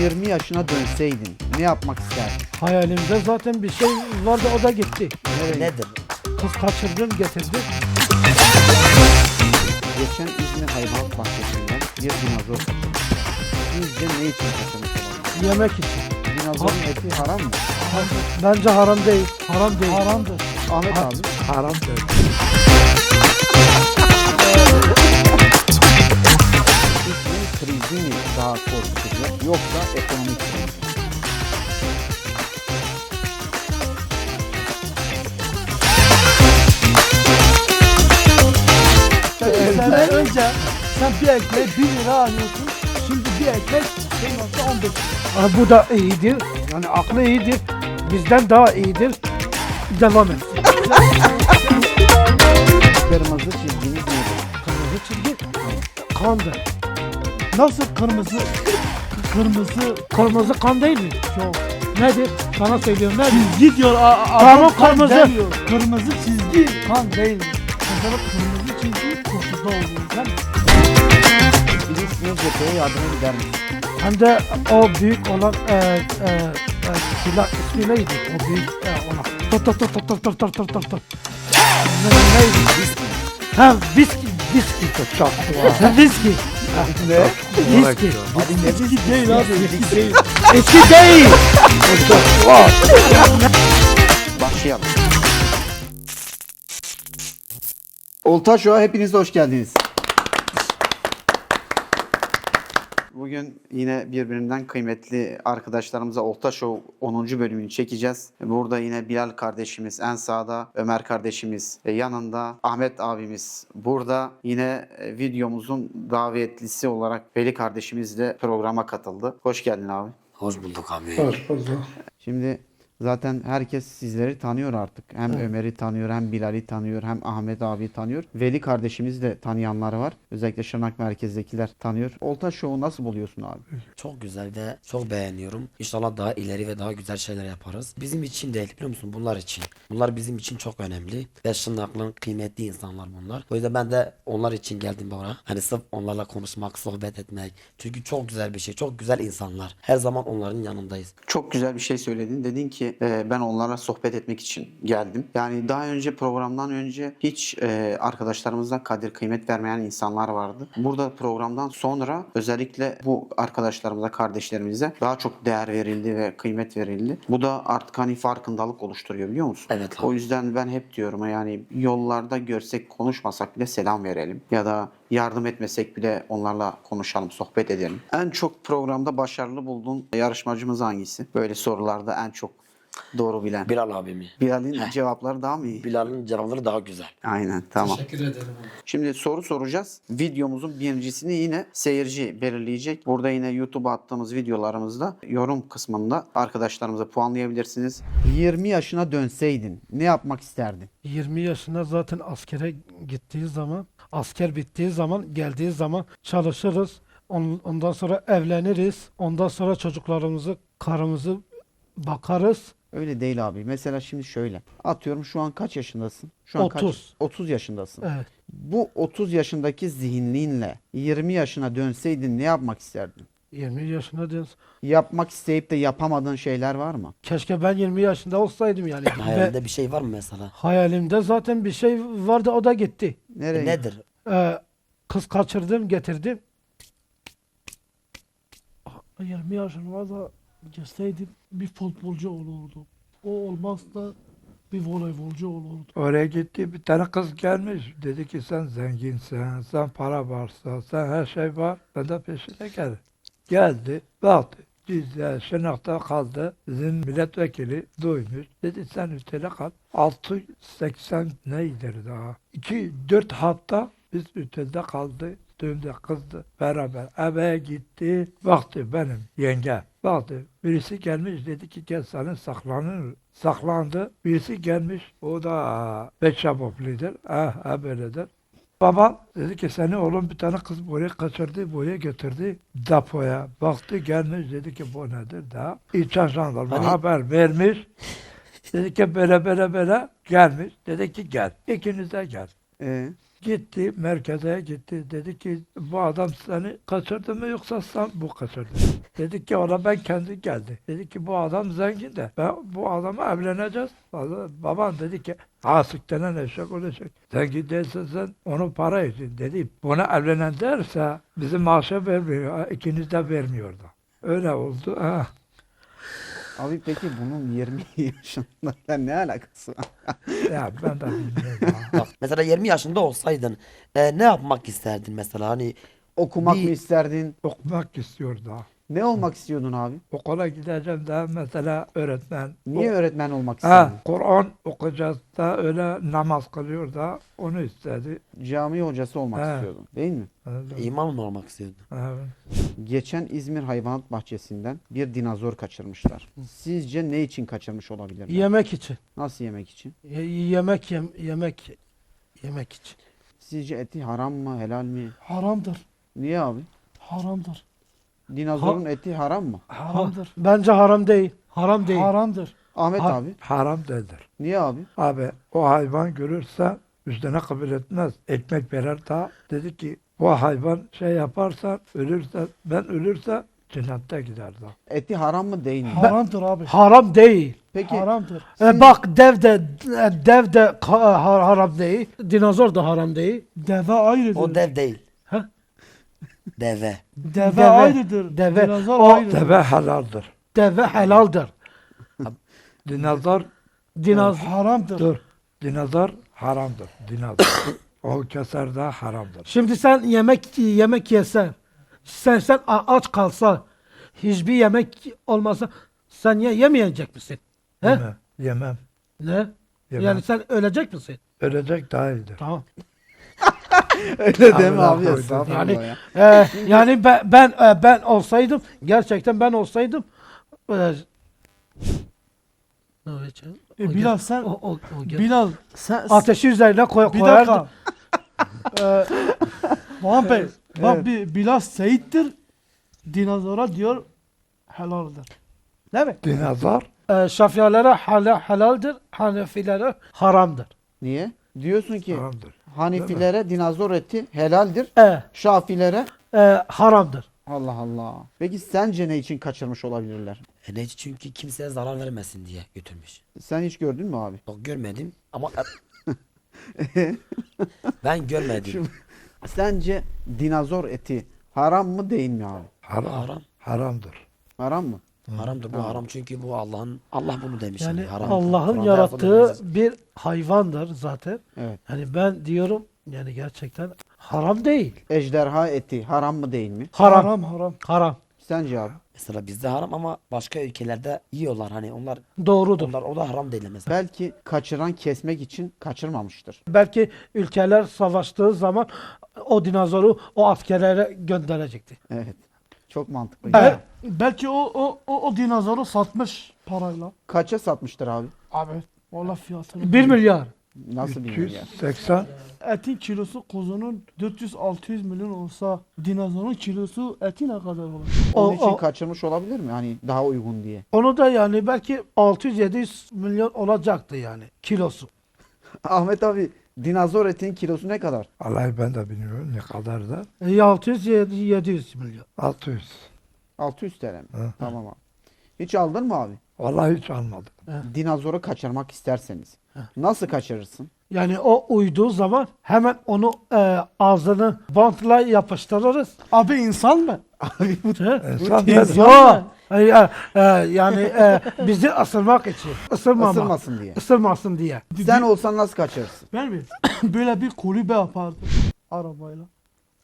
20 yaşına dönseydin ne yapmak isterdin? Hayalimde zaten bir şey vardı o da gitti. Nereye? Nedir? Kız kaçırdım getirdim. Geçen İzmir Hayvanat Bahçesi'nden bir dinozor kaçırmış. Sizce ne için kaçırmış olabilir? Yemek için. Dinozorun eti haram mı? Bence haram değil. Haram değil. Haramdır. Ahmet abi. Haramdır. İklim mi daha korkutucu yoksa ekonomik mi? Sen önce sen bir ekmeği 1 lira alıyorsun. Şimdi bir ekmek şey olsa 15 Aa, Bu da iyidir. Yani aklı iyidir. Bizden daha iyidir. Devam et. Kırmızı çizginiz nedir? Kırmızı çizgi kandır. Nasıl kırmızı? Kırmızı kırmızı kan değil mi? Yok. Nedir? Sana söylüyorum nedir? Çizgi diyor. a- a- Tamam, adam kan kırmızı. demiyor. Kırmızı çizgi. Kan değil mi? Mesela kırmızı çizgi kokuda oluyor. Sen Filistin'e cepheye yardıma gider misin? Hem de o büyük olan e, e, e, silah ismi neydi? O büyük e, olan. Tut tut tut tut tut tut tut tut tut tut. Ne, neydi? Ha viski. Viski. Çok. viski. Ne? Viski. Çizgi değil abi. Çizgi değil. Eski değil. Başlayalım. Olta Show'a hepiniz hoş geldiniz. Bugün yine birbirinden kıymetli arkadaşlarımıza Olta Show 10. bölümünü çekeceğiz. Burada yine Bilal kardeşimiz en sağda, Ömer kardeşimiz yanında, Ahmet abimiz burada. Yine e, videomuzun davetlisi olarak Veli kardeşimiz de programa katıldı. Hoş geldin abi. Hoş bulduk abi. Şimdi zaten herkes sizleri tanıyor artık. Hem Ömer'i tanıyor, hem Bilal'i tanıyor, hem Ahmet abi tanıyor. Veli kardeşimiz de tanıyanlar var. Özellikle Şırnak merkezdekiler tanıyor. Olta Show'u nasıl buluyorsun abi? Çok güzel ve çok beğeniyorum. İnşallah daha ileri ve daha güzel şeyler yaparız. Bizim için değil biliyor musun? Bunlar için. Bunlar bizim için çok önemli. Ve Şırnak'ın kıymetli insanlar bunlar. O yüzden ben de onlar için geldim buraya. Hani sırf onlarla konuşmak, sohbet etmek. Çünkü çok güzel bir şey. Çok güzel insanlar. Her zaman onların yanındayız. Çok güzel bir şey söyledin. Dedin ki e, ben onlara sohbet etmek için geldim. Yani daha önce programdan önce hiç e, arkadaşlarımızdan kadir kıymet vermeyen insanlar vardı. Burada programdan sonra özellikle bu arkadaşlarımıza, kardeşlerimize daha çok değer verildi ve kıymet verildi. Bu da artık hani farkındalık oluşturuyor biliyor musun? Evet abi. O yüzden ben hep diyorum yani yollarda görsek konuşmasak bile selam verelim. Ya da yardım etmesek bile onlarla konuşalım, sohbet edelim. En çok programda başarılı bulduğun yarışmacımız hangisi? Böyle sorularda en çok doğru bilen. Bilal abimi. Bilal'in cevapları daha mı iyi? Bilal'in cevapları daha güzel. Aynen tamam. Teşekkür ederim. Şimdi soru soracağız. Videomuzun birincisini yine seyirci belirleyecek. Burada yine YouTube'a attığımız videolarımızda yorum kısmında arkadaşlarımıza puanlayabilirsiniz. 20 yaşına dönseydin ne yapmak isterdin? 20 yaşında zaten askere gittiği zaman, asker bittiği zaman, geldiği zaman çalışırız. On- Ondan sonra evleniriz. Ondan sonra çocuklarımızı, karımızı bakarız. Öyle değil abi. Mesela şimdi şöyle. Atıyorum şu an kaç yaşındasın? Şu an kaç? 30. 30 yaşındasın. Evet. Bu 30 yaşındaki zihinliğinle 20 yaşına dönseydin ne yapmak isterdin? 20 yaşında diyoruz. Yapmak isteyip de yapamadığın şeyler var mı? Keşke ben 20 yaşında olsaydım yani. Ve Hayalinde bir şey var mı mesela? hayalimde zaten bir şey vardı o da gitti. Nereye? E, nedir? Ee, kız kaçırdım, getirdim. 20 yaşında da geçseydim bir futbolcu olurdu. O olmazsa bir voleybolcu olurdu. Oraya gitti bir tane kız gelmiş. Dedi ki sen zenginsin, sen para varsa, sen her şey var. Ben de peşine geldim. Geldi, baktı. Bizde Şırnak'ta kaldı. Bizim milletvekili duymuş. Dedi sen ütele kal. 680 neydir daha? 2-4 hafta biz ütelde kaldı. Döndü kızdı beraber eve gitti. Baktı benim yenge. Baktı birisi gelmiş dedi ki gel senin saklanır. Saklandı. Birisi gelmiş. O da Beşşaboflidir. Ah, ah böyledir. Babam dedi ki seni oğlum bir tane kız buraya kaçırdı, buraya götürdü depoya. Baktı gelmiş dedi ki bu nedir daha. İçen jandarma Hani- haber vermiş. dedi ki böyle böyle böyle gelmiş. Dedi ki gel. İkiniz de gel. Ee, Gitti merkeze gitti. Dedi ki bu adam seni kaçırdı mı yoksa sen bu kaçırdı. Dedi ki ona ben kendi geldi. Dedi ki bu adam zengin de ben bu adamla evleneceğiz. Babam dedi ki asık denen eşek olacak. Zengin değilsen sen onu para için dedi. Buna evlenen derse bizim maaşı vermiyor. ikiniz de vermiyor da. Öyle oldu. Ha. Abi peki bunun 20 yaşında ne alakası var? Ya ben de bilmiyorum. Bak mesela 20 yaşında olsaydın e, ne yapmak isterdin mesela hani Okumak Bir- mı isterdin? Okumak istiyor da. Ne olmak istiyordun abi? Okula gideceğim de mesela öğretmen. Niye öğretmen olmak Ha, istedin? Kur'an okuyacağız da öyle namaz kılıyor da onu istedi. Cami hocası olmak He. istiyordun değil mi? Öyle. imam mı olmak istiyordun? Evet. Geçen İzmir Hayvanat Bahçesi'nden bir dinozor kaçırmışlar. Sizce ne için kaçırmış olabilirler? Yemek için. Nasıl yemek için? Ye- yemek yem yemek yemek için. Sizce eti haram mı, helal mi? Haramdır. Niye abi? Haramdır. Dinozorun eti haram mı? Haramdır. Bence haram değil. Haram değil. Haramdır. Ahmet Ha- abi. Haram değildir. Niye abi? Abi o hayvan görürse üstüne kabul etmez. Ekmek verer da dedi ki bu hayvan şey yaparsa ölürse ben ölürse cennette gider da. Eti haram mı değil mi? Haramdır abi. Haram değil. Peki Haramdır. E bak dev de dev de ka- har- haram değil. Dinozor da haram değil. Deve ayrıdır. O dev değil. Deve. deve, deve, ayrıdır. deve. Dinozor O ayrıdır. Deve helaldir. Deve helaldir. Dinozor Dinozor Haramdır. dur. Dinozor haramdır. Dinozor. o keser de haramdır. Şimdi sen yemek yemek yesen, sen sen aç kalsa, hiçbir yemek olmasa sen ye, yemeyecek misin? He? Yemem. Yemem. Ne? Yemem. Yani sen ölecek misin? Ölecek daha iyidir. Tamam. öyle deme abi estağfurullah Yani ya. e, yani ben ben e, ben olsaydım gerçekten ben olsaydım e, ne olacak? E, Bilal gel- sen o, o, o gel- Bilal sen ateşi üzerine koy, bir koyardım. dakika. Ee, Muhammed Bey bak Evet. bir Bilal Seyit'tir. Dinozora diyor helaldir. Değil mi? Dinozor E, Şafiilere halal, halaldir, Hanefilere haramdır. Niye? Diyorsun ki haramdır. Hanifilere dinozor eti helaldir. E, Şafilere e, haramdır. Allah Allah. Peki sence ne için kaçırmış olabilirler? E ne çünkü kimseye zarar vermesin diye götürmüş. Sen hiç gördün mü abi? Bak görmedim ama ben görmedim. Sence dinozor eti haram mı değil mi abi? Haram. Haram. Haramdır. Haram mı? Haramdır bu haram çünkü bu Allah'ın Allah bunu demiş. Yani haram. Allah'ın Kur'an'da yarattığı bir hayvandır zaten. Evet. Yani ben diyorum yani gerçekten haram değil. Ejderha eti haram mı değil mi? Haram. Haram haram. Haram. Sence abi? Mesela bizde haram ama başka ülkelerde yiyorlar hani onlar Doğrudur. onlar o da haram değil mesela. Belki kaçıran kesmek için kaçırmamıştır. Belki ülkeler savaştığı zaman o dinozoru o askerlere gönderecekti. Evet. Çok mantıklı. Evet. Belki o o o, o dinozoru satmış parayla. Kaça satmıştır abi? Abi valla fiyatını. 1 milyar. Nasıl bir milyar? 380 Etin kilosu kuzunun 400-600 milyon olsa dinozorun kilosu eti ne kadar olur? Onun O- için o- kaçırmış olabilir mi? Hani daha uygun diye. Onu da yani belki 600-700 milyon olacaktı yani kilosu. Ahmet abi dinozor etinin kilosu ne kadar? Vallahi ben de bilmiyorum ne kadar da. E, 600-700 milyon. 600. 600 TL mi? Hı. Tamam abi. Hiç aldın mı abi? Vallahi hiç almadım. Dinozoru kaçırmak isterseniz. Nasıl kaçırırsın? Yani o uyduğu zaman hemen onu e, ağzını bantla yapıştırırız. Abi insan mı? Abi bu? İnsan tez- nedir? Yok. E, e, e, yani e, bizi ısırmak için. Isırmama. ısırmasın diye. Isırmasın diye. Sen olsan nasıl kaçırırsın? Ben mi? Böyle bir kulübe yapardım arabayla.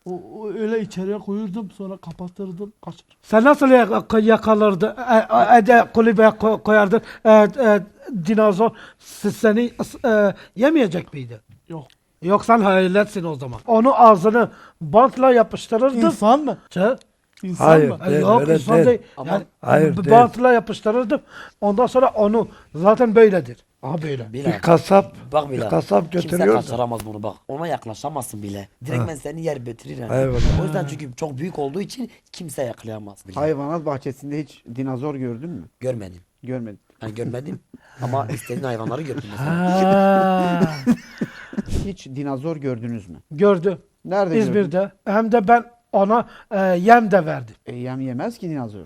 O, o öyle içeriye koyurdum sonra kapatırdım kaçar. Sen nasıl yak- yakalardın? E, e, e, ko- koyardın. E, e, dinozor seni e, yemeyecek miydi? Yok. Yok sen hayaletsin o zaman. Onu ağzını bantla yapıştırırdın. İnsan mı? Çı- İnsan Hayır. mı? Değil, Yok öyle insan değil. değil. Ama- Yani Hayır, b- değil. bantla yapıştırırdım. Ondan sonra onu zaten böyledir. Aha böyle. Bilal. Bir kasap, Bak bir Bilal. kasap Kimse götürüyor. da. kaçıramaz bunu bak. Ona yaklaşamazsın bile. Direkt ben seni yer bitirir yani. Eyvallah. O yüzden çünkü çok büyük olduğu için kimse yakalayamaz. Bilal. Hayvanat bahçesinde hiç dinozor gördün mü? Görmedim. Görmedim. Ben görmedim ama istediğin hayvanları gördüm mesela. Ha. Hiç dinozor gördünüz mü? Gördüm. Nerede gördün? İzmir'de. Hem de ben ona e, yem de verdim. E, yem yemez ki dinozor.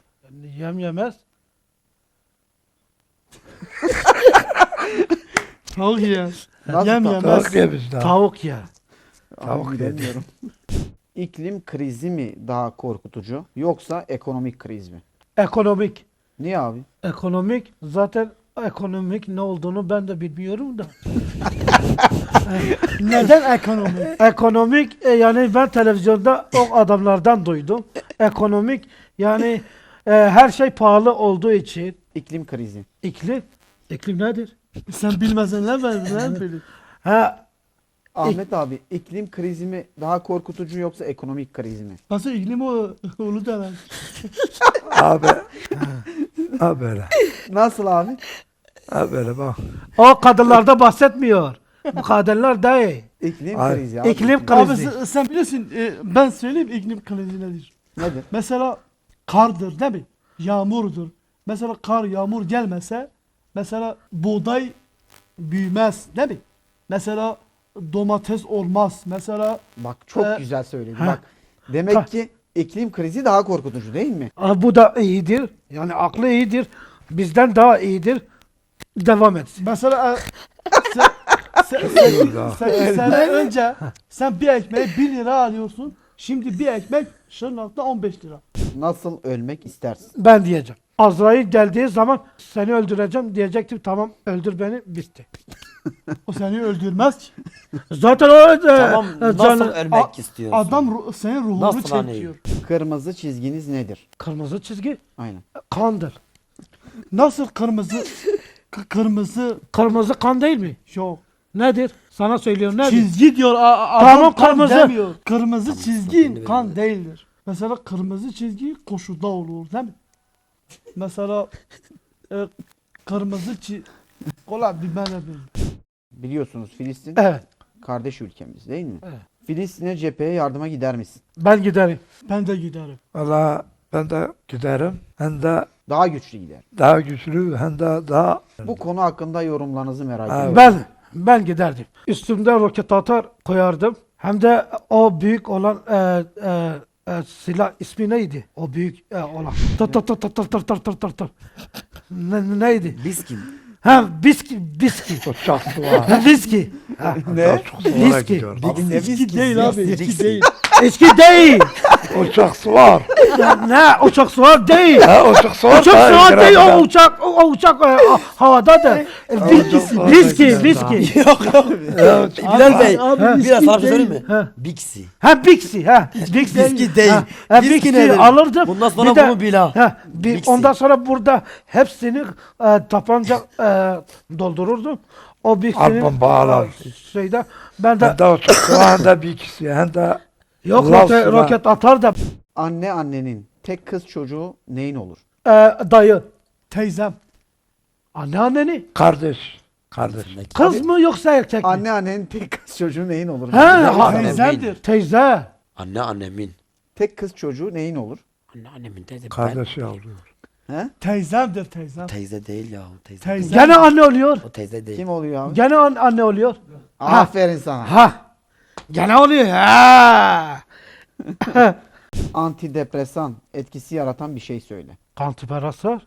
Yem yemez. Tavuk yer. Nasıl Yem ta- yemez. Tavuk ye bizde. Tavuk yer. Tavuk Abi yedi. bilemiyorum. İklim krizi mi daha korkutucu yoksa ekonomik kriz mi? Ekonomik. Niye abi? Ekonomik zaten ekonomik ne olduğunu ben de bilmiyorum da. Neden ekonomi? Ekonomik e, yani ben televizyonda o adamlardan duydum. Ekonomik yani e, her şey pahalı olduğu için İklim krizi. iklim iklim nedir? Sen bilmezsen ne ben ben bilirim. Ha Ahmet abi iklim krizi mi daha korkutucu yoksa ekonomik kriz mi? Nasıl iklim o Uludere. Abi. Ha böyle. Nasıl abi? Ha böyle bak. o kadınlarda bahsetmiyor. Bu kadınlar değil. İklim Ay. krizi abi. İklim Abi krizi. sen, sen biliyorsun e, ben söyleyeyim iklim krizi nedir? Nedir? Mesela kardır değil mi? Yağmurdur. Mesela kar yağmur gelmese mesela buğday büyümez değil mi? Mesela domates olmaz. Mesela Bak çok Ee, güzel söyledin. ha. Bak demek Ha. ki iklim krizi daha korkutucu değil mi? Aa, bu da iyidir. Yani aklı iyidir. Bizden daha iyidir. Devam etsin. mesela e, sen, sen, sen, sen, sene önce sen bir ekmeği 1 lira alıyorsun. Şimdi bir ekmek Şırnak'ta 15 lira. Nasıl ölmek istersin? Ben diyeceğim. Azrail geldiği zaman seni öldüreceğim diyecektim. Tamam öldür beni bitti. O seni öldürmez ki. Zaten o e, Tamam e, nasıl ölmek A- istiyorsun? Adam ru- senin ruhunu Nasıl hani? çekiyor. Kırmızı çizginiz nedir? kırmızı çizgi Aynen. kandır. Nasıl kırmızı k- kırmızı Kırmızı kan değil mi? yok. Nedir? Sana söylüyorum nedir? Çizgi diyor. a- a- Tamam, adam kan kırmızı. demiyor. Kırmızı çizgi kan değildir. Mesela kırmızı çizgi koşuda olur değil mi? Mesela e, kırmızı çizgi Kola de bilmiyorum. Biliyorsunuz Filistin Evet. kardeş ülkemiz değil mi? Evet. Filistin'e cepheye yardıma gider misin? Ben giderim. Ben de giderim. Valla ben de giderim. Hem de Daha güçlü gider. daha güçlü hem de daha Bu konu hakkında yorumlarınızı merak Evet. ediyorum. Ben ben giderdim. Üstümde roket atar koyardım. Hem de o büyük olan e, e, e, silah ismi neydi? O büyük e, olan. Tır tır tır tır tır tır tır tır tır. Ne, neydi? Biskin. Ha viski, viski. O çastıva. viski. Ne? Viski. Abi ne viski değil abi. Viski değil. Viski değil. Uçak suvar. Ne? Uçak suvar değil. Ha, uçak suvar. Uçak suvar değil. O uçak, o uçak e, havadadır. E, viski, viski, viski. Yok yok. Bilal Bey, biraz harfi söyleyeyim mi? Bixi. Ha Bixi, ha. Bixi değil. Ha, Bixi nedir? Alırdık. Bundan sonra bunu bila. Ondan sonra burada hepsini e, tapanca e, e, doldururdum. O Albüm bağlar. e, şeyde ben de Hem de hem de bir ikisi hem de yok roket, roket atar da Anne annenin tek kız çocuğu neyin olur? e, dayı. Teyzem. Anneanneni. kardeş. Kardeş. Kız mı yoksa erkek mi? Anne annenin tek kız çocuğu neyin olur? Ha, ha, Annemin. Teyzemdir. teyze. Anne annemin. Tek kız çocuğu neyin olur? Anne annemin teyze. Ben, Kardeşi alıyor. He? Teyzemdir teyzem. teyze değil ya. Teyze. Teyze. değil. Gene anne oluyor. O teyze değil. Kim oluyor abi? Gene an- anne oluyor. Aferin sana. Ha. Gene oluyor. Ha. Antidepresan etkisi yaratan bir şey söyle. Kan tüperası.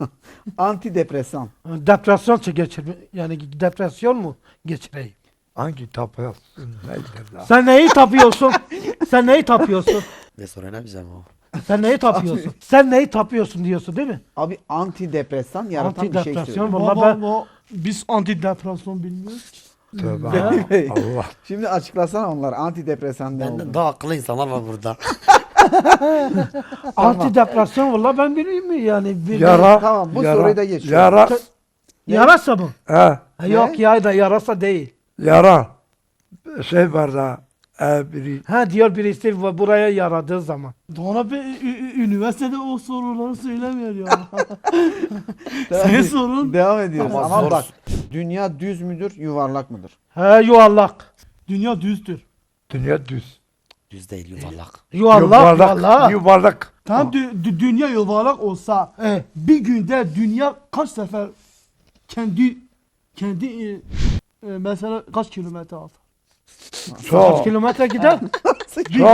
Antidepresan. Depresyon geçirme yani depresyon mu geçireyim? Hangi lan? Sen neyi tapıyorsun? Sen neyi tapıyorsun? Ve sonra ne yapacağım o? Sen neyi tapıyorsun? Sen neyi tapıyorsun diyorsun değil mi? Abi antidepresan yaratan bir şey Antidepresyon söyle. Vallahi ben- biz antidepresyon bilmiyoruz ki. Tövbe Allah. Şimdi açıklasana onlar antidepresan ne oldu? Benden daha akıllı insanlar var burada. Antidepresyon valla ben bileyim mi yani? Bir, Yara. Tamam, bu yara, soruyu da geçiyorum. Yara. Yarasa mı? He. Ha, Yok ya da yarasa değil. Yara. Şey var da. E, biri. Ha diyor birisi bu- buraya yaradığı zaman. Doğru bir üniversitede o soruları söylemiyor ya. Senin sorun Devam ediyoruz. Ama Ama, bak dünya düz müdür yuvarlak mıdır? He yuvarlak. dünya düzdür. Dünya düz. Düz değil yuvarlak. Yuvarlak yuvarlak. Yuvarlak. Tam dü- dü- dünya yuvarlak olsa Evet. bir günde dünya kaç sefer kendi kendi e, e, mesela kaç kilometre atar? Kaç Çok. kilometre gider? Çok.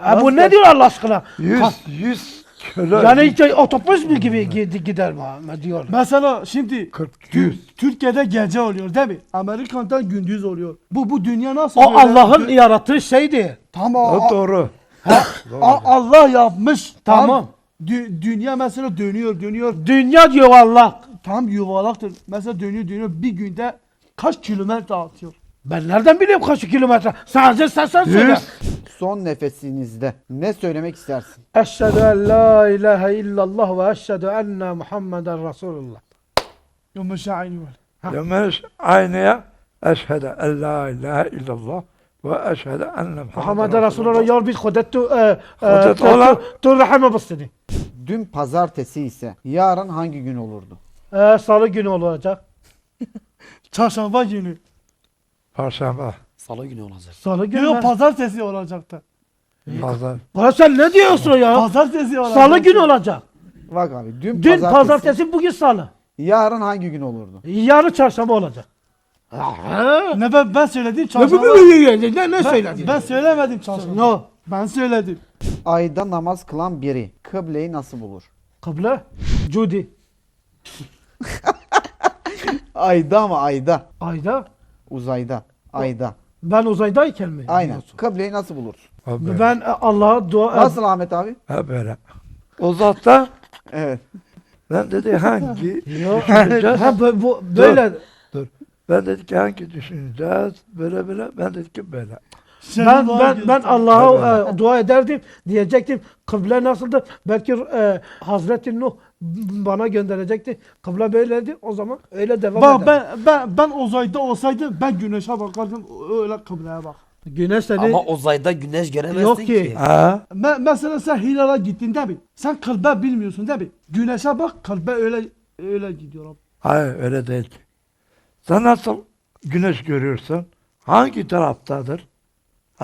Ha, bu ne diyor Allah aşkına? 100 100 kilo. Yani hiç otobüs mü gibi gi- gider mi diyor. Mesela şimdi 40 100. Türkiye'de gece oluyor değil mi? Amerika'da gündüz oluyor. Bu bu dünya nasıl O böyle? Allah'ın Dü- yarattığı şeydi. Tamam. O doğru. a- Allah yapmış. Tamam. Dü- dünya mesela dönüyor dönüyor. Dünya diyor Allah. Tam yuvalaktır. Mesela dönüyor dönüyor. Bir günde kaç kilometre atıyor? Ben nereden biliyorum kaç kilometre? Sadece sen sen söyle. 100. Son nefesinizde ne söylemek istersin? Eşhedü en la ilahe illallah ve eşhedü enne Muhammeden Resulullah. Yumuşa aynı var. Demiş aynaya eşhedü en la ilahe illallah ve eşhedü enne Muhammeden Resulullah yar bir hodettu e, Hodet olan- tu rahime bastını. Dün pazartesi ise yarın hangi gün olurdu? E, salı günü olacak. Çarşamba günü. Perşembe. Salı günü olacak. Salı günü. Yok pazartesi olacaktı. Pazar. Ulan sen ne diyorsun ya? Pazartesi olacaktı. Salı günü olacak. Bak abi dün, Dün pazartesi, pazartesi bugün salı. yarın hangi gün olurdu? Yarın çarşamba olacak. Ne ben, ben söyledim Ne, çarşamba. ne, ne Ben, söyledin? ben söylemedim çarşamba. No. Ben söyledim. Ayda namaz kılan biri kıbleyi nasıl bulur? Kıble. Cudi. Ayda ama ayda. Ayda. Uzayda. Ayda. Ben uzaydayken mi? Aynen. diyorsun? Kıbleyi nasıl bulursun? Böyle. Ben e, Allah'a dua... Nasıl Ahmet abi? Ha böyle. Uzakta Evet. ben dedi hangi Yok. düşüneceğiz? ha, bu, bu, böyle. Dur. Ben dedi ki hangi düşüneceğiz? Böyle böyle. Ben dedi ki böyle. Senin Ben ben ben Allah'a e, dua ederdim. Diyecektim kıble nasıldı? Belki e, Hazreti Nuh bana gönderecekti. Kıble böyleydi. O zaman öyle devam Bak eder. ben ben ben uzayda olsaydım ben güneşe bakardım öyle kıbleye bak. Güneş seni Ama uzayda güneş göremezsin Yok ki. ki. Ha? Me- mesela sen Hilal'a gittin değil mi? Sen kalbe bilmiyorsun değil mi? Güneşe bak kalbe öyle öyle gidiyor. Hayır öyle değil. Sen nasıl güneş görüyorsun? Hangi taraftadır?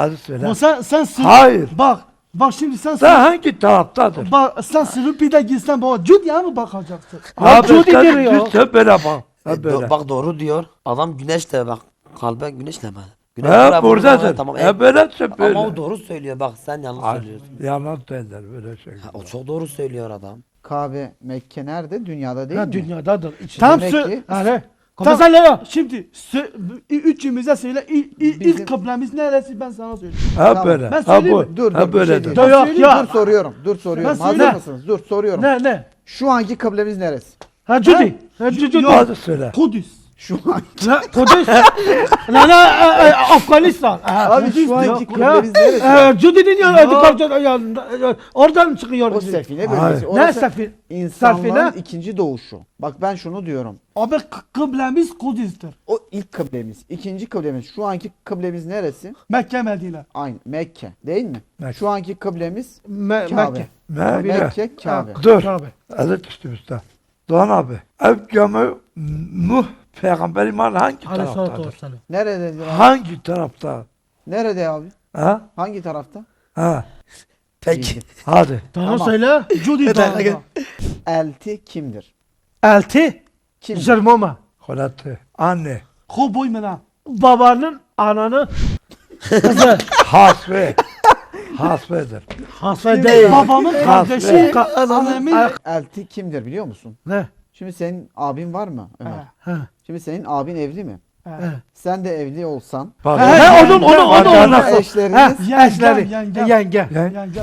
Hadi söyle. Ama sen sen sır- Hayır. Bak bak şimdi sen Sen hangi taraftadır? bak sen Sırıpi'de gitsen baba Cudya'ya mı bakacaksın? Ha, Cudi sen düz hep böyle bak. E, Hep do- böyle. bak doğru diyor. Adam güneşle bak. Kalbe güneşle mi? Güneş Ha buraya buradadır. Tamam. Ha e, böyle hep böyle. Ama o doğru söylüyor. Bak sen yanlış Hayır, söylüyorsun. Yalan söyler böyle şey. Ha, o çok doğru söylüyor adam. Kabe, Mekke nerede? Dünyada değil ha, mi? dünyadadır. İçinde. Tam Demek sö- ki Yani. Sen Şimdi sö- üçümüze söyle ilk, ilk, Bizim- ilk kıblemiz neresi ben sana söyleyeyim. Ha Tamam. böyle. Ben Ha söyleyeyim bu. mi? Dur dur Ha bir şey böyledir. diyeceğim. Yok, Dur soruyorum. Dur soruyorum. Ben Hazır söyle. mısınız? Dur soruyorum. Ne ne? Şu anki kıblemiz neresi? Ha Cudi. Ha Cudi. Yok. Hadi söyle. Kudüs. Şu an. Ne? Kudüs. Ne ne? Afganistan. Abi şu anki ya. neresi? E, Cudi'nin yanında. Oradan çıkıyor. O sefine Hayır. bölgesi. Ne sefil? insanlığın Sefine? ikinci doğuşu. Bak ben şunu diyorum. Abi kı- kıblemiz Kudüs'tür. O ilk kıblemiz. ikinci kıblemiz. Şu anki kıblemiz neresi? Mekke Medine. Aynı. Mekke. Değil mi? Mekke. Şu anki kıblemiz Me- Kabe. Mekke. Mekke. Mekke, Kabe. Dur. Kabe. Evet üstümüzde. Doğan abi. Ev gömü Nuh Peygamber iman hangi taraftadır? Nerededir abi? Hangi tarafta? Nerede abi? Ha? Hangi tarafta? Ha. Peki. Hadi. Tamam Tamam. söyle. Cudi dağında. Elti kimdir? Elti. Kimdir? Jermoma. Kolatı. Anne. Koboy mu lan? Babanın ananı kızı. Hasbe. Hasbedir. Hasbe değil. Babamın kardeşi. Ka- Annemin. Elti kimdir biliyor musun? Ne? Şimdi senin abin var mı Ömer? Ha. Şimdi senin abin evli mi? ha. Sen de evli olsan Bak. He onun onu onu onu. Bacana eşleriniz eşleri. Yenge. Yengem.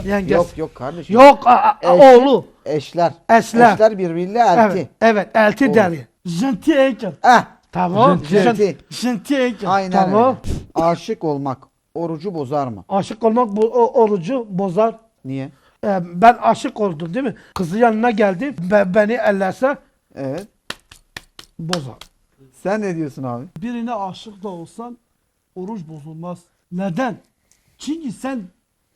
Yenge. yok yok kardeşim. Yok a- a- Eşi- oğlu. Eşler. Eşler. Eşler birbiriyle elti. Evet. Evet. Elti Oğlu. deri. Jenti Eker. Eh. Tamam. Elti. Jenti Eker. Aynen Tamam. öyle. Aşık olmak orucu bozar mı? Aşık olmak bu o, orucu bozar. Niye? Ee, ben aşık oldum değil mi? Kızı yanına geldi. Be, beni ellerse Evet. bozar. Sen ne diyorsun abi? Birine aşık da olsan oruç bozulmaz. Neden? Çünkü sen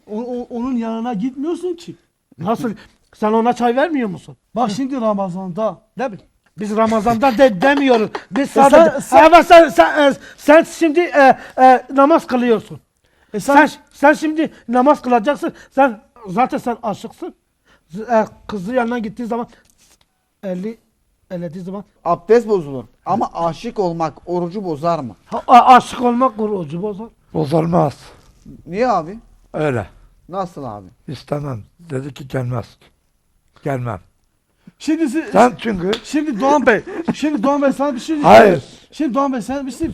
o- o- onun yanına gitmiyorsun ki. Nasıl? Sen ona çay vermiyor musun? Bak şimdi Ramazan'da değil mi? Biz Ramazan'da de, demiyoruz. Biz Ya sadece sen- sen, ama sen, sen, e, sen şimdi e, e, namaz kılıyorsun. E Sen, sen, sen şimdi namaz kılacaksın. Sen zaten sen aşıksın. E, kızı yanına gittiği zaman 50 ellediği zaman Abdest bozulur. Ama aşık olmak orucu bozar mı? ha, a- aşık olmak orucu bozar. Bozulmaz. Niye abi? Öyle. Nasıl abi? İstemem. Dedi ki gelmez. Gelmem. Şimdi siz, Sen çünkü şimdi Doğan Bey, şimdi Doğan Bey sana bir şey diyeceğim. Hayır. Şimdi Doğan Bey sana bir şey.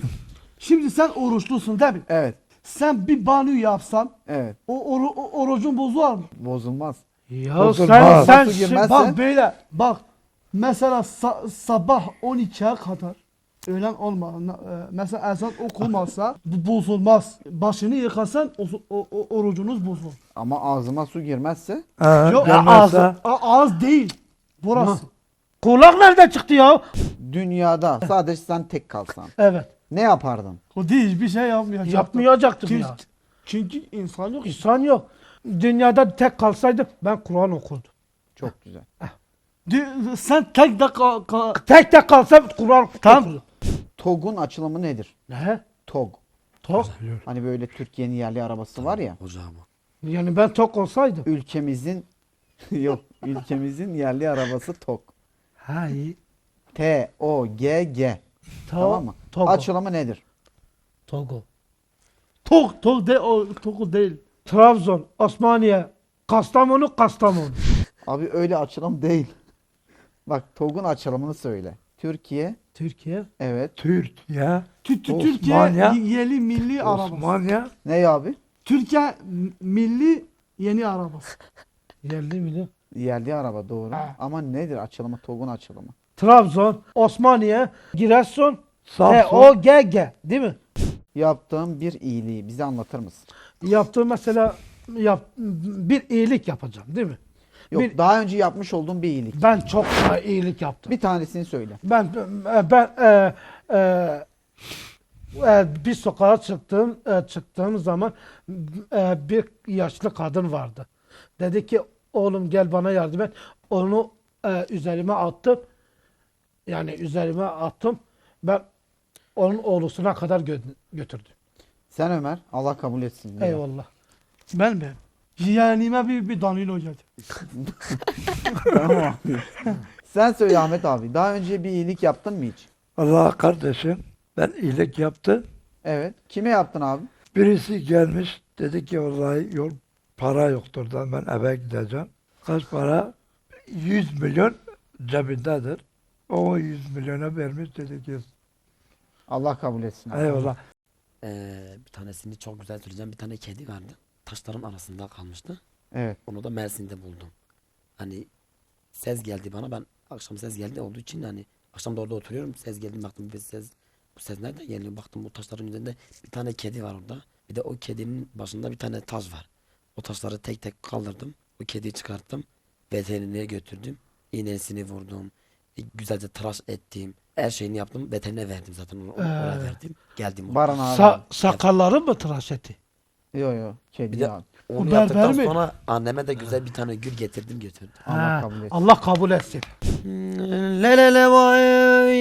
Şimdi sen oruçlusun değil mi? Evet. Sen bir banyo yapsan Evet. o, oru, o orucun bozulur mu? Bozulmaz. Ya Bozulmaz. sen sen şimdi- girmezse- Bak böyle bak mesela sa- sabah 12'ye kadar öğlen olma e, mesela ezan okunmazsa bu bozulmaz. Başını yıkasan o, o, o- orucunuz bozulur. Ama ağzıma su girmezse he, Yok ağız, ağız değil. Burası. kulak nereden çıktı ya? dünyada sadece sen tek kalsan Evet. ne yapardın? O değil hiçbir şey yapmayacak. Yapmayacaktım Çünkü, ya. çünkü insan yok. İnsan yok. Dünyada tek kalsaydım ben Kur'an okurdum. Çok güzel. Dü- Sen tek de ka- ka- Tek tek kalsam Kur'an okurdum. TOG'un açılımı nedir? Ne? TOG. Tok. Hani böyle Türkiye'nin yerli arabası var ya. Hocam. Yani ben tok olsaydım. Ülkemizin yok ülkemizin yerli arabası TOG. Ha iyi. T O G G. To- Tamam mı? Togo. Açılımı nedir? Togo. tok tok de o tok değil. Trabzon, Osmaniye, Kastamonu, Kastamonu. Abi öyle açılım değil. Bak TOG'un açılımını söyle. Türkiye, Türkiye. evet. Türkiye, Tü- tü- Türkiye Osmanya. y- yerli milli arabası. Osmanya, Ne abi? Türkiye milli yeni arabası. Yerli mi? Yerli araba doğru. Ama nedir açılımı? TOG'un açılımı. Trabzon, Osmaniye, Giresun, Samsun, E, o, G, G. Değil mi? Yaptığın bir iyiliği bize anlatır mısın? Yaptığı mesela yap, bir iyilik yapacağım değil mi? Yok Bir- daha önce yapmış olduğun bir iyilik. Ben çok iyilik yaptım. Bir tanesini söyle. Ben ben e, e, e, bir sokağa çıktığım e, çıktığım zaman e, bir yaşlı kadın vardı. Dedi ki oğlum gel bana yardım et. Onu e, üzerime attım. Yani üzerime attım. Ben onun oğlusuna kadar gö- götürdüm. Sen Ömer Allah kabul etsin. Eyvallah. Ben mi? Yeğenime bir, bir Danilo geldi. Tamam. Sen söyle Ahmet abi. Daha önce bir iyilik yaptın mı hiç? Allah kardeşim ben iyilik yaptı. Evet. Kime yaptın abi? Birisi gelmiş dedi ki vallahi yol para yoktur da ben eve gideceğim. Kaç para? 100 milyon cebindedir. O 100 milyona vermiş dedi ki Allah kabul etsin. abi. eyvallah. Ee, bir tanesini çok güzel söyleyeceğim. Bir tane kedi vardı. Taşların arasında kalmıştı. Evet. Onu da Mersin'de buldum. Hani ses geldi bana. Ben akşam ses geldi olduğu için hani akşam da orada oturuyorum. Ses geldi baktım bir ses bu ses nereden geliyor? Baktım bu taşların üzerinde bir tane kedi var orada. Bir de o kedinin başında bir tane taş var. O taşları tek tek kaldırdım. O kediyi çıkarttım. Veterinere götürdüm. İğnesini vurdum. Güzelce tıraş ettim. Her şeyini yaptım. Veterinere verdim zaten. Onu, oraya Ee, verdim. Geldim. Baran abi. Sa sakalları mı tıraş etti? Yo yo. Kedi Bir de abi. onu berber yaptıktan mi? sonra anneme de güzel bir tane gül getirdim götürdüm. Allah kabul etsin. Allah kabul etsin. Le le le vay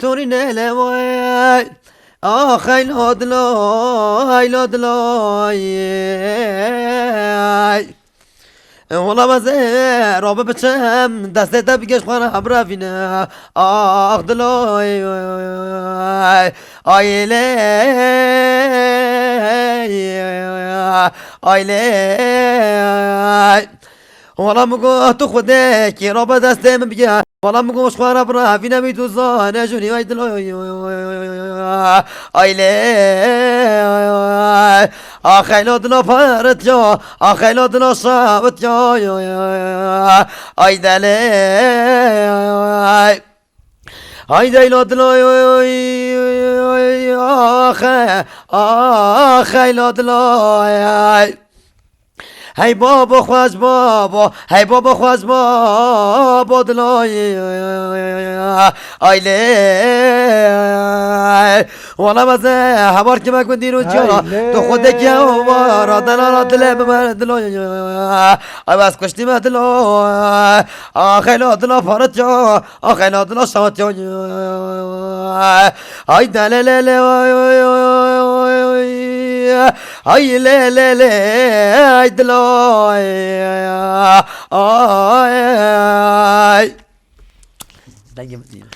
torine le vay Ah haylodlo haylodlo Olamaz Rabbi biçem deste de bir geç bana bravine Ah dilo aile aile والله مقو تخدك يا رب دستم بيا والله مقو شخوار برا فينا بيتو زان جوني وايد لو ايلي اخيلو دلو فارت جو اخيلو دلو صابت جو ايدلي Haydi ladlo ah ah ladlo Hey baba خوز بابا hey baba خوز بابا دلای آیله والا مزه همار که مکن دیرو جانا تو خود که وارا دلالا دل ببر دلای آی بس کشتی من دلای آخیلا دلا فارت جا آخیلا دلا شات جا آی دلالله ay le le le ay dlo ay ay ben yemedim.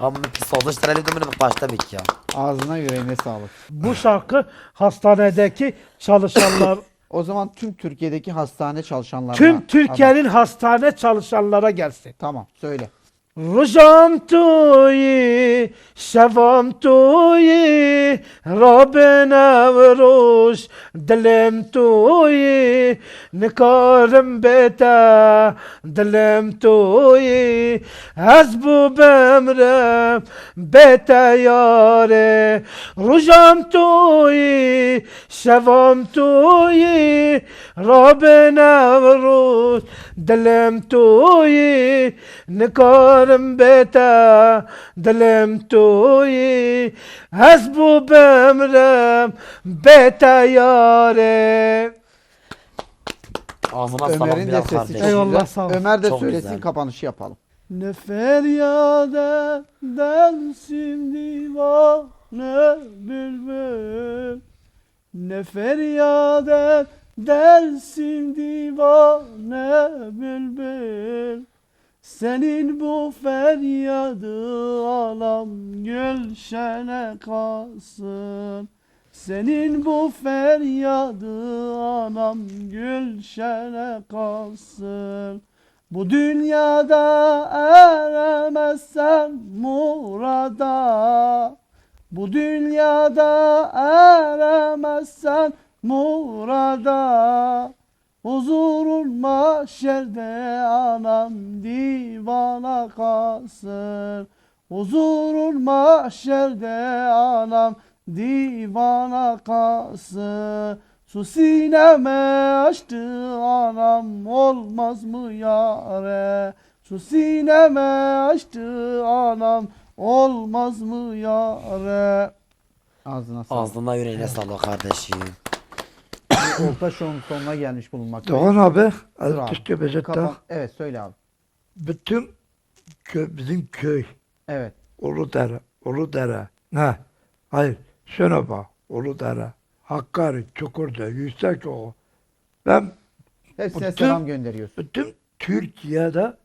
Ama pis oldu işte öyle dümdüz başta bik ya. Ağzına yüreğine sağlık. Bu şarkı hastanedeki çalışanlar, O zaman tüm Türkiye'deki hastane çalışanlarına... tüm Türkiye'nin hastane çalışanlara gelsin. Tamam söyle. روزام توی شوام توی راب نوروز دلم توی نکارم بیتا دلم توی. از بو بمرم بیتا یاره. روزام توی شوام توی راب نوروز دلم توی نکارم tuyi, nikarim beta, dilim tuyi, hasbu bemrem, beta yare. Ağzına Ömer'in de sesi kardeş. çok Eyvallah, sağ ol. Ömer de Çok söylesin güzel. kapanışı yapalım. Ne feryat edersin divane bülbül Ne feryat edersin divane bülbül Senin bu feryadı alam gülşene kalsın. Senin bu feryadı anam gülşene kalsın. Bu dünyada eremezsen murada. Bu dünyada eremezsen murada Huzurun mahşerde anam divana kalsın Huzurun mahşerde anam divana kalsın Su sineme açtı anam olmaz mı yare Su sineme açtı anam olmaz mı yare Ağzına sağlık. Ağzına yüreğine sağlık kardeşim. Orta şovun sonuna gelmiş bulunmaktayız. Doğan abi, Dur az abi. üstü bezette. Kapan- Evet söyle abi. Bütün köy, bizim köy, Evet. Uludere, Uludere. Ne? Hayır, şuna bak. Uludere, Hakkari, Çukurca, Yüksekoğlu. Ben Hepsine Bütün- selam gönderiyorsun. bütün Türkiye'de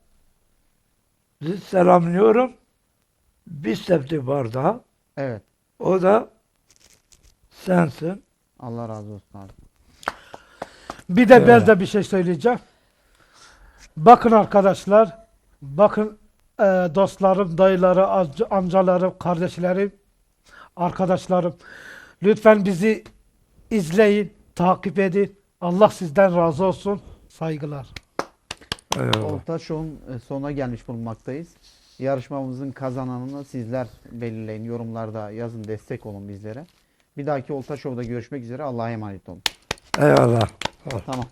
sizi selamlıyorum. Bir sevdi var daha. Evet. O da sensin. Allah razı olsun abi. Bir de ben Evet. de bir şey söyleyeceğim. Bakın arkadaşlar, bakın e, dostlarım, dayıları, amca- amcalarım, kardeşlerim, arkadaşlarım. Lütfen bizi izleyin, takip edin. Allah sizden razı olsun. Saygılar. Eyvallah. Orta şovun e, sonuna gelmiş bulunmaktayız. Yarışmamızın kazananını sizler belirleyin. Yorumlarda yazın destek olun bizlere. Bir dahaki Olta Show'da görüşmek üzere. Allah'a emanet olun. Eyvallah. Tamam.